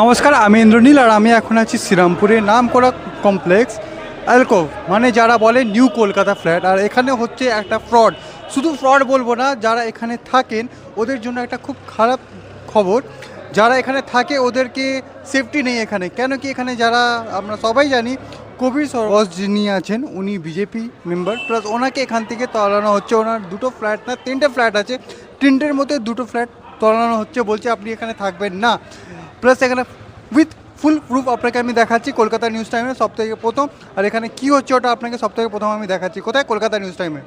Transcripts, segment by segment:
নমস্কার, আমি ইন্দ্রনীল আর আমি এখন আছি শ্রীরামপুরে নাম করা কমপ্লেক্স অ্যালকোভ মানে যারা বলে নিউ কলকাতা ফ্ল্যাট। আর এখানে হচ্ছে একটা ফ্রড। শুধু ফ্রড বলব না, যারা এখানে থাকেন, ওদের জন্য একটা খুব খারাপ খবর। যারা এখানে থাকে, ওদেরকে সেফটি নেই এখানে। কেন কি এখানে যারা, আমরা সবাই জানি, কবির সরোজ যিনি আছেন, উনি বিজেপি মেম্বার প্লাস ওনাকে এখান থেকে তলানো হচ্ছে। ওনার দুটো ফ্ল্যাট না, তিনটে ফ্ল্যাট আছে। তিনটের মধ্যে দুটো ফ্ল্যাট তলানো হচ্ছে বলছে, আপনি এখানে থাকবেন না। প্লাস এখানে উইথ ফুল প্রুফ আপনাকে আমি দেখাচ্ছি কলকাতা নিউজ টাইমে সব থেকে প্রথম। আর এখানে কি হচ্ছে ওটা আপনাকে সব থেকে প্রথম আমি দেখাচ্ছি। কোথায়? কলকাতা নিউজ টাইমে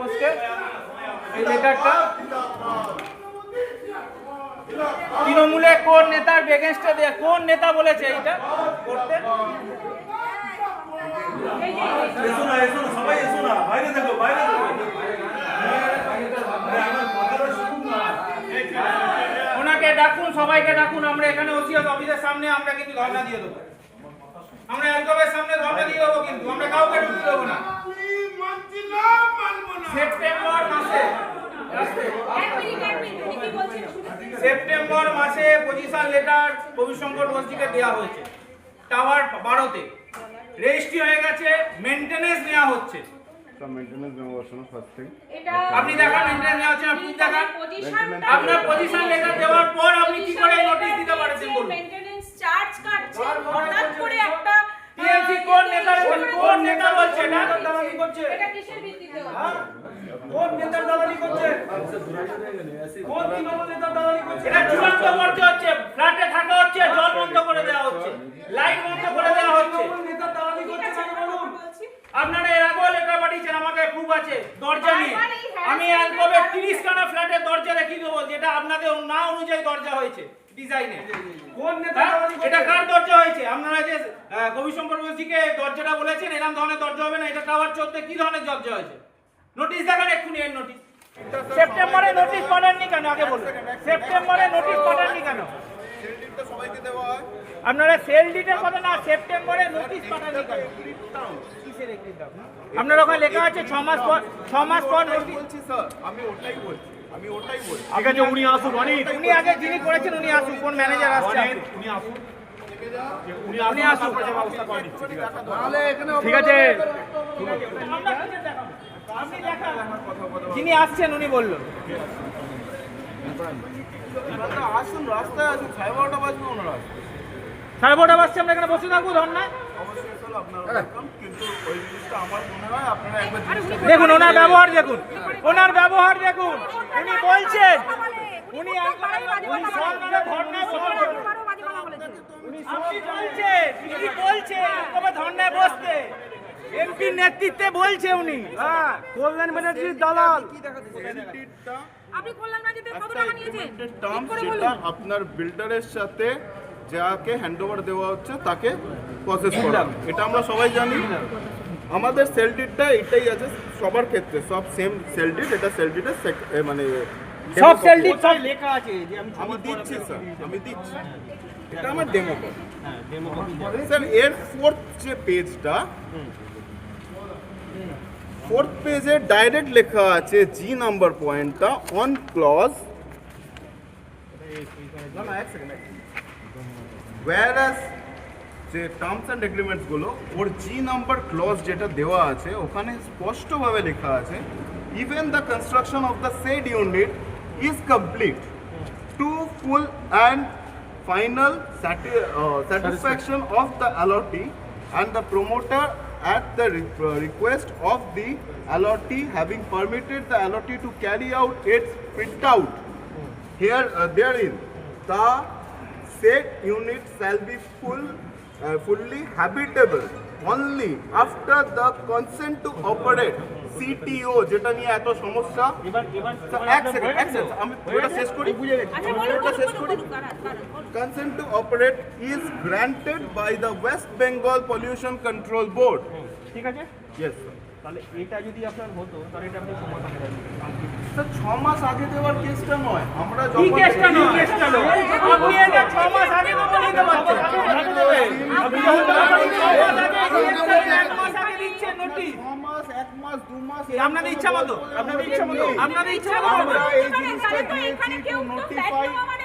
বোসকে? এই লেটারটা তৃণমূলে কোন নেতার বেগেন্সটা দেয়া? কোন নেতা বলেছে এইটা? করতে? ওনাকে ডাকুন সবাইকে ডাকুন আমরা এখানে ওসিএস অফিসের সামনে আমরা কিন্তু ধর্ণা দিয়ে দেবো আমরা একদমের সামনে ধর্ণা দিয়ে দেবো কিন্তু আমরা কাউকে ঢুকতে দেবো না সেপ্টেম্বর মাসে এক মিনিট এক মিনিট উনি কি বলছেন শুনুন। সেপ্টেম্বর মাসে পজিশন লেটার কবিশঙ্কর বস্তিকে দেওয়া হয়েছে। টাওয়ার বারোতে। রেজিস্ট্রি হয়ে গেছে মেনটেনেন্স নেওয়া হচ্ছে আপনি দেখান মেনটেনেন্স নেওয়া হচ্ছে আপনি দেখান। আপনার পজিশন লেটার দেওয়ার পর আপনি কি করে নোটিশ দিতে পারছেন বলুন। মেইনটেনেন্স চার্জ কাটছে। হঠাৎ করে একটা টিএমসি কোন নেতা কোন নেতা বলছে না করছে এটা কিসের ভিত্তিতে কোন নেতার দালালি করছে? কোন তৃণমূল নেতার দালালি করছে? এটা চূড়ান্ত করতে হচ্ছে ফ্ল্যাটে থাকা হচ্ছে জল বন্ধ করে দেওয়া হচ্ছে লাইট বন্ধ করে দেওয়া হচ্ছে। নেতার দালালি করছে বলুন। আপনারা এর আগেও লেটার পাঠিয়েছেন আমাকে প্রুফ আছে দরজা নিয়ে। আমি অ্যালকোবে তিরিশ খানা ফ্ল্যাটের দরজা দেখিয়ে দেবো যেটা আপনাদের না অনুযায়ী দরজা হয়েছে ডিজাইনে। কোন নেতা এটা কার দরজা হয়েছে? আপনারা যে আহ, কবিশঙ্কর বলছিকে দরজাটা বলেছেন এরকম ধরনের দরজা হবে না এটা টাওয়ার চলতে কি ধরনের দরজা হয়েছে? নোটিশ দেখান এক্ষুনি এর নোটিশ সেপ্টেম্বরে নোটিশ পাঠাননি কেন? আগে বলুন। সেপ্টেম্বরে নোটিশ পাঠাননি কেন? সবাইকে দেওয়া হয়। আপনারা সেল ডিটের কথা না সেপ্টেম্বরে নোটিশ পাঠাননি কেন? আপনার ওখানে লেখা আছে ছ মাস পর ছ মাস পর নোটিশ বলছি স্যার আমি ওটাই বলছি। আমি ওটাই বলছি। ঠিক আছে উনি আসুন উনি আগে যিনি করেছেন উনি আসুন কোন ম্যানেজার আসছে উনি আসুন উনি আসুন ঠিক আছে। যিনি আসছেন উনি বলল। আসুন রাস্তায় আসুন। সাড়ে বারোটা বাজবে ওনারা। সাড়ে বারোটা বাজছে আমরা এখানে বসে থাকব ধর্নায়। অবশ্যই স্যার আপনারা welcome, কিন্তু ওই জিনিসটা আমার মনে হয় আপনারা একবার জিনিসটা দেখুন ওনার ব্যবহার দেখুন। ওনার ব্যবহার দেখুন। উনি বলছেন উনি উনি বলছেন। উনি বলছেন ধর্নায় বসতে। এমপির নেতৃত্বে বলছে উনি। হ্যাঁ কল্যাণ ব্যানার্জির দালাল। আপনি কল্যাণ কত টাকা নিয়েছেন? আপনার বিল্ডারের সাথে যাকে হ্যান্ডওভার দেওয়া হচ্ছে তাকে প্রসেস করা এটা আমরা সবাই জানি। আমাদের সেল ডিটটা এটাই আছে সবার ক্ষেত্রে। সব সেম সেল ডিট এটা সেল ডিটের মানে সব demo সেল ডিট সব লেখা আছে যে আমি আমি দিচ্ছি স্যার আমি দিচ্ছি। এটা আমার ডেমো স্যার এর ফোর্থ যে পেজটা ফোর্থ পেজে ডাইরেক্ট লেখা আছে জি নাম্বার পয়েন্টটা অন ক্লজ whereas যে টার্মস অ্যান্ড এগ্রিমেন্টসগুলো ওর জি নাম্বার ক্লজ যেটা দেওয়া আছে ওখানে স্পষ্টভাবে লেখা আছে even the construction of the said unit is complete to full and final sati- uh, satisfaction of the allottee and the promoter at the uh, request of the allottee having permitted the allottee to carry out its fit out here uh, therein the said unit shall be full uh, fully habitable only after the consent to operate CTO যেটা নিয়ে এত সমস্যা এবার এবার sir, এক second এক second আমি ওটা শেষ করি আচ্ছা শেষ দাঁড়ান বলুন। consent to operate is granted by the West Bengal Pollution Control Board. ঠিক আছে sir. তাহলে এটা যদি আপনার হতো তাহলে এটা আপনি সমাধান করে স্যার ছ মাস আগে দেওয়ার কেসটা নয় আমরা যখন কেসটা নয় কেসটা নয় আপনি এটা 6 মাস আগে তো নিতে পারছেন আপনি ছ মাস আগে মাস নোটিশ। ছ মাস এক মাস দু মাস আপনাদের ইচ্ছা মতো আপনাদের ইচ্ছা মতো আপনাদের ইচ্ছা মতো। আমরা। এই জিনিসটা দিয়েছি এখানে কেউ to তো flat notify নেওয়া মানে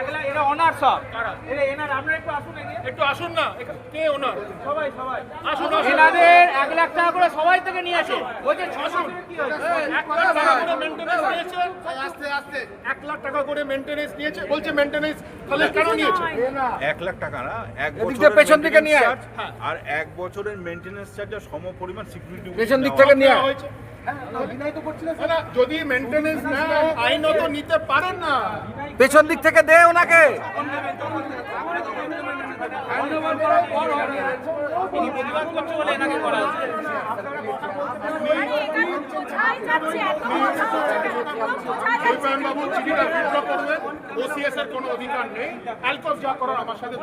একলা এরা অনার সব। এরা এনার আপনারা একটু আসুন। একটু আসুন না কে ওনার? সবাই সবাই। আসুন আসুন। এনাদের এক লাখ টাকা করে সবাই থেকে নিয়ে আসে বলছে ছশো। এক লাখ টাকা করে মেনটেনেন্স নিয়েছে আস্তে আস্তে এক লাখ টাকা করে মেনটেনেন্স নিয়েছে বলছে মেনটেনেন্স তাহলে কেন নিয়েছে? এক লাখ টাকা না এক বছরের পেছন থেকে নিয়ে আর এক বছরের মেনটেনেন্স চার্জের সম পরিমাণ সিকিউরিটি পেছন দিক থেকে নেওয়া হয়েছে। যদি মেনটেনেন্স আইন আইনত নিতে পারেন না। পেছন দিক থেকে দে ওনাকে। কেন? অধিকার নেই। অ্যালকস যা করার আমার সাথে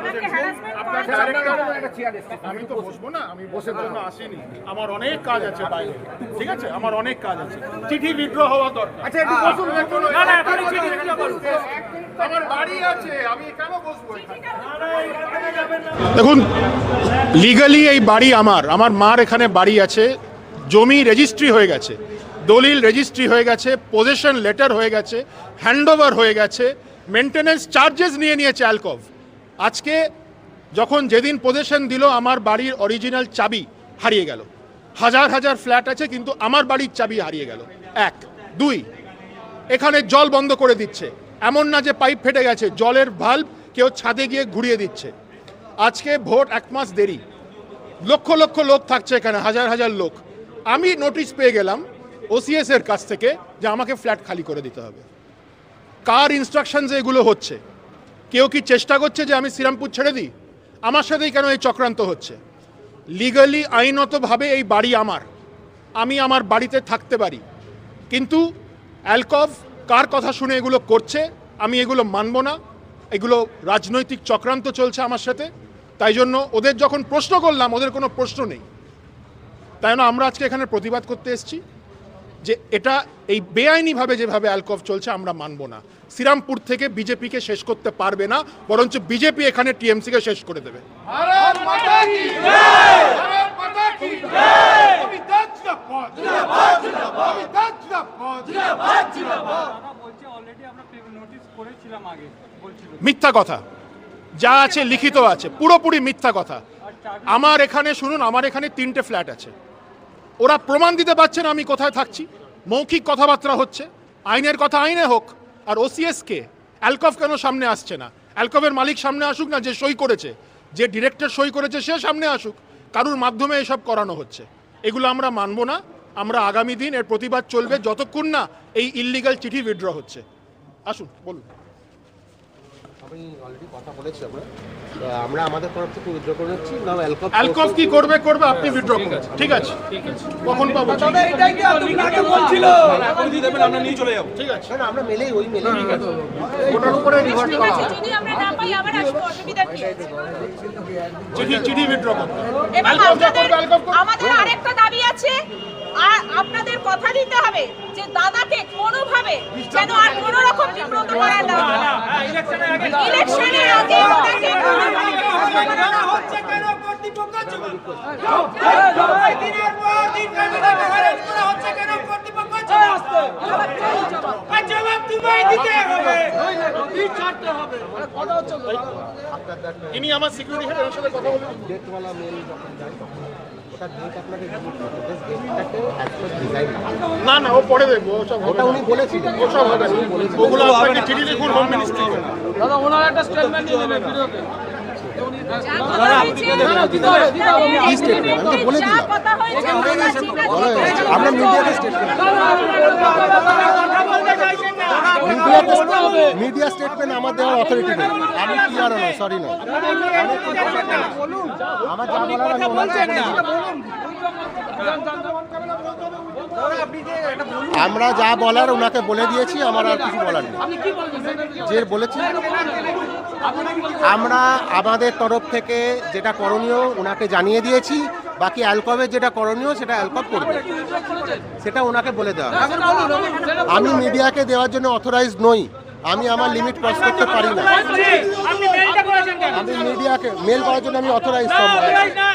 আমি তো বসবো না আমি বসের জন্য আসিনি। আমার অনেক কাজ আছে বাইরে। ঠিক আছে? আমার অনেক কাজ আছে। চিঠি বিদ্রোহ হওয়া দরকার। আচ্ছা একটু বসুন না না এখনই চিঠি withdraw দেখুন লিগালি এই বাড়ি আমার আমার মার এখানে বাড়ি আছে, জমি রেজিস্ট্রি হয়ে গেছে, দলিল রেজিস্ট্রি হয়ে গেছে পজিশন লেটার হয়ে গেছে হ্যান্ডওভার হয়ে গেছে মেনটেনেন্স চার্জেস নিয়ে নিয়েছে অ্যালকভ আজকে যখন যেদিন পজিশন দিল, আমার বাড়ির অরিজিনাল চাবি হারিয়ে গেল। হাজার হাজার ফ্ল্যাট আছে, কিন্তু আমার বাড়ির চাবি হারিয়ে গেল। এক। দুই, এখানে জল বন্ধ করে দিচ্ছে। এমন না যে পাইপ ফেটে গেছে, জলের ভাল্ব কেউ ছাদে গিয়ে ঘুরিয়ে দিচ্ছে। আজকে ভোট এক মাস দেরি। লক্ষ লক্ষ লোক থাকছে এখানে, হাজার হাজার লোক। আমি নোটিশ পেয়ে গেলাম ওসিএস এর কাছ থেকে যে আমাকে ফ্ল্যাট খালি করে দিতে হবে। কার ইনস্ট্রাকশনসে এগুলো হচ্ছে? কেউ কি চেষ্টা করছে যে আমি শ্রীরামপুর ছেড়ে দিই? আমার সাথেই কেন এই চক্রান্ত হচ্ছে? লিগালি আইনতভাবে এই বাড়ি আমার। আমি আমার বাড়িতে থাকতে পারি। কিন্তু অ্যালকভ কার কথা শুনে এগুলো করছে, আমি এগুলো মানব না। এগুলো রাজনৈতিক চক্রান্ত চলছে আমার সাথে। তাই জন্য ওদের যখন প্রশ্ন করলাম, ওদের কোনো প্রশ্ন নেই। তাই জন্য আমরা আজকে এখানে প্রতিবাদ করতে এসেছি যে এটা এই বেআইনিভাবে যেভাবে অ্যালকভ চলছে, আমরা মানব না। শ্রীরামপুর থেকে বিজেপিকে শেষ করতে পারবে না, বরঞ্চ বিজেপি এখানে টিএমসিকে শেষ করে দেবে। মিথ্যা কথা। যা আছে লিখিত আছে পুরোপুরি মিথ্যা কথা। আমার এখানে শুনুন আমার এখানে তিনটে ফ্ল্যাট আছে। ওরা প্রমাণ দিতে পারছে না আমি কোথায় থাকছি। মৌখিক কথাবার্তা হচ্ছে আইনের কথা আইনে হোক। আর ওসিএস কে অ্যালকভ কেন সামনে আসছে না? অ্যালকভের মালিক সামনে আসুক না যে সই করেছে। যে ডিরেক্টর সই করেছে সে সামনে আসুক। কারুর মাধ্যমে এসব করানো হচ্ছে? এগুলো আমরা মানব না। আমরা আগামী দিন এর প্রতিবাদ চলবে যতক্ষণ না এই ইল্লিগাল চিঠি উইথড্র হচ্ছে। আসুন বলুন। আমি অলরেডি কথা বলেছি আমরা। আমরা আমাদের তরফ থেকে উইথড্র করে নিচ্ছি। না অ্যালকোহল অ্যালকভ কি করবে করবে আপনি উইথড্র করুন। ঠিক আছে। কখন পাবো? ঠিক আছে। না আমরা মেলেই ওই মেলে ওটার উপরে ঠিক রিভার্ট করা আছে হবে। যদি আমরা না পাই আবার আসব অসুবিধা কি? চিঠি চিঠি উইথড্র করতে করবে করবে। আমাদের আরেকটা ইলেকশনের আগে আমার সিকিউরিটি কথা যায় না না ও পরে দেখব ওসব ওটা উনি বলেছিলেন ওসব হবে না ওগুলো আপনাকে চিঠি লিখুন হোম মিনিস্ট্রি যা কথা হয়েছে, আমি তো বলে যা দিলাম কথা হয়েছে, ওটা ঠিক আছে। আমরা মিডিয়াতে স্টেটমেন্ট মিডিয়া স্টেটমেন্ট আমার দেওয়ার অথরিটি নেই। আমি কি আর নয় সরি নয় আমার যা বলার আমি ওনাকে আমরা যা বলার ওনাকে বলে দিয়েছি আমার আর কিছু বলার নেই। যে বলেছি আমরা আমাদের তরফ থেকে যেটা করণীয় ওনাকে জানিয়ে দিয়েছি। বাকি অ্যালকবের যেটা করণীয় সেটা অ্যালকব করবে। সেটা ওনাকে বলে দেওয়া আমি মিডিয়াকে দেওয়ার জন্য অথরাইজ নই। আমি আমার লিমিট ক্রস করতে পারি না। আমি মিডিয়াকে মেল করার জন্য আমি অথরাইজ না,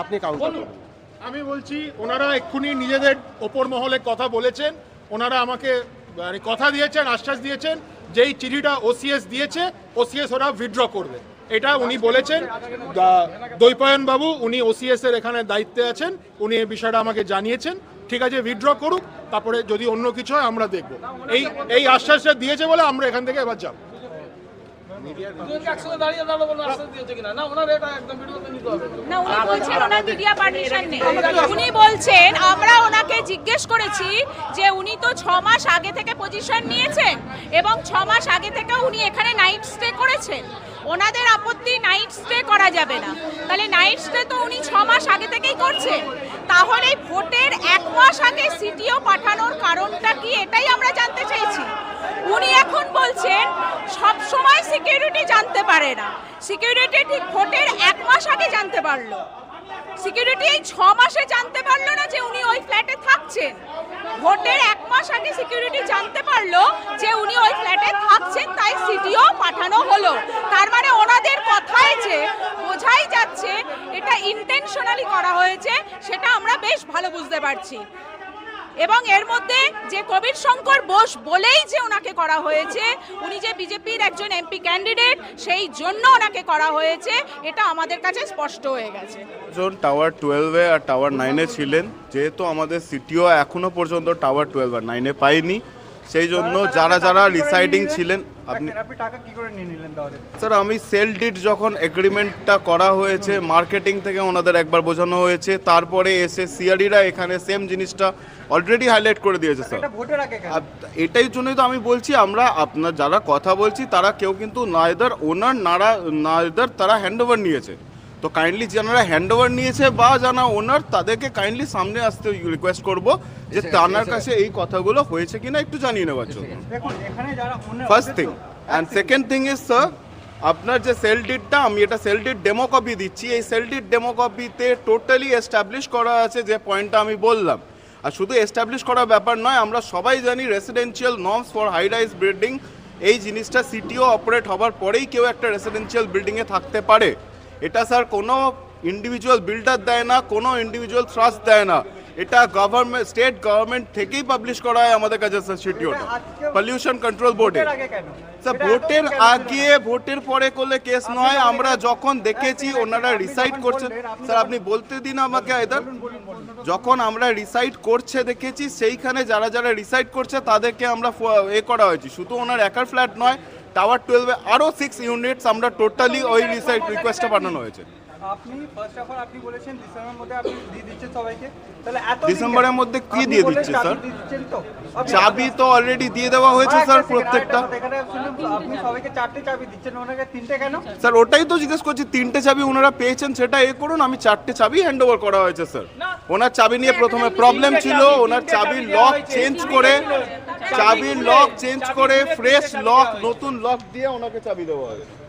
আপনি কাউন্টার করুন। আমি বলছি ওনারা এক্ষুনি নিজেদের ওপর মহলে কথা বলেছেন। ওনারা আমাকে মানে কথা দিয়েছেন আশ্বাস দিয়েছেন। যেই চিঠিটা ওসিএস দিয়েছে ওসিএস ওরা উইথড্র করবে। এটা উনি বলেছেন। দা- দৈপায়ন বাবু উনি ওসিএস এর এখানে দায়িত্বে আছেন উনি এই বিষয়টা আমাকে জানিয়েছেন। ঠিক আছে উইথড্র করুক তারপরে যদি অন্য কিছু হয় আমরা দেখব। এই এই আশ্বাসটা দিয়েছে বলে আমরা এখান থেকে এবার যাব। উনি বলছেন আমরা ওনাকে জিজ্ঞেস করেছি যে উনি তো ছ মাস আগে থেকে পজিশন নিয়েছেন এবং ছ মাস আগে থেকে উনি এখানে নাইট স্টে করেছেন। ওনাদের আপত্তি নাইট স্টে করা যাবে না। তাহলে নাইট স্টে তো উনি ছ মাস আগে থেকেই করছেন। তাহলে ভোটের এক মাস আগে সিটিও পাঠানোর কারণটা কি এটাই আমরা জানতে চাইছি। উনি এখন বলছেন, সব সময় সিকিউরিটি জানতে পারে না। সিকিউরিটি ঠিক ভোটের এক মাস আগে জানতে পারল। সিকিউরিটি এই ছ মাসে জানতে পারল না যে উনি ওই ফ্ল্যাটে থাকছেন। ভোটের এক মাস আগে সিকিউরিটি জানতে পারল যে উনি ওই ফ্ল্যাটে থাকছেন, তাই সিটিও পাঠানো হলো। তার মানে ওনাদের কথায় যে বোঝাই যাচ্ছে, এটা ইন্টেনশনালি করা হয়েছে, সেটা আমরা বেশ ভালো বুঝতে পারছি। এবং এর মধ্যে যে কবির শঙ্কর বোস বলেই যে ওনাকে করা হয়েছে উনি যে বিজেপির একজন এমপি ক্যান্ডিডেট সেই জন্য ওনাকে করা হয়েছে এটা আমাদের কাছে স্পষ্ট হয়ে গেছে। জন টাওয়ার টুয়েলভে আর টাওয়ার নাইনে ছিলেন যেহেতু আমাদের সিটিও এখনও পর্যন্ত টাওয়ার টুয়েলভ আর নাইনে পাইনি সেই জন্য যারা যারা রিসাইডিং ছিলেন আপনি আপনি টাকা কি করে নিয়ে নিলেন তাহলে? স্যার আমি সেল ডিট যখন এগ্রিমেন্টটা করা হয়েছে মার্কেটিং থেকে ওনাদের একবার বোঝানো হয়েছে তারপরে এসে সিআরডিরা এখানে সেম জিনিসটা অলরেডি হাইলাইট করে দিয়েছে স্যার এটাই জন্যই তো আমি বলছি আমরা আপনার যারা কথা বলছি তারা কেউ কিন্তু নাইদার ওনার নারা নাইদার তারা হ্যান্ড ওভার নিয়েছে। তো কাইন্ডলি যারা হ্যান্ড ওভার নিয়েছে বা যারা ওনার তাদেরকে কাইন্ডলি সামনে আসতে রিকোয়েস্ট করব যে তার কাছে এই কথাগুলো হয়েছে কিনা একটু জানিয়ে নেওয়ার জন্য। First thing and second thing is sir আপনার যে সেল ডিটটা আমি এটা সেল ডিট ডেমো কপি দিচ্ছি। এই সেল ডিট ডেমো কপিতে টোটালি এস্টাবলিশ করা আছে যে পয়েন্টটা আমি বললাম। আর শুধু এস্টাবলিশ করা ব্যাপার নয় আমরা সবাই জানি residential norms for high rise building এই জিনিসটা সিটিও অপারেট হবার পরেই কেউ একটা রেসিডেন্সিয়াল বিল্ডিংয়ে থাকতে পারে। এটা স্যার কোনো ইন্ডিভিজুয়াল বিল্ডার দেয় না কোনো ইন্ডিভিজুয়াল ট্রাস্ট দেয় না। এটা গভর্নমেন্ট স্টেট গভর্নমেন্ট থেকেই পাবলিশ করা হয় আমাদের কাছে স্যার সিটিওটা পলিউশন কন্ট্রোল বোর্ডে স্যার ভোটের আগে ভোটের পরে করলে কেস নয় আমরা যখন দেখেছি ওনারা রিসাইড করছেন। স্যার আপনি বলতে দিন আমাকে এদার যখন আমরা রিসাইড করছে দেখেছি, সেইখানে যারা যারা রিসাইড করছে তাদেরকে আমরা এ করা হয়েছি। শুধু ওনার একার ফ্ল্যাট নয় টাওয়ার টুয়েলভে আরও সিক্স ইউনিটস আমরা টোটালি ওই রিসাইড রিকোয়েস্টটা পাঠানো হয়েছে। আপনি ফার্স্ট অফ অল আপনি বলেছেন ডিসেম্বরের মধ্যে আপনি দিয়ে দিচ্ছেন সবাইকে। তাহলে এত ডিসেম্বরের মধ্যে কি দিয়ে দিচ্ছে, স্যার? চাবি তো। অলরেডি দিয়ে দেওয়া হয়েছে স্যার প্রত্যেকটা। আপনি সবাইকে চারটে চাবি দিচ্ছেন ওনাকে তিনটে কেন? স্যার ওটাই তো জিজ্ঞেস করছি তিনটে চাবি ওনারা পেয়েছেন সেটা এ করুন আমি চারটে চাবি হ্যান্ড ওভার করা হয়েছে স্যার ওনার চাবি নিয়ে প্রথমে প্রবলেম ছিল ওনার চাবির লক চেঞ্জ করে চাবির লক চেঞ্জ করে ফ্রেশ লক নতুন লক দিয়ে ওনাকে চাবি দেওয়া হয়েছে।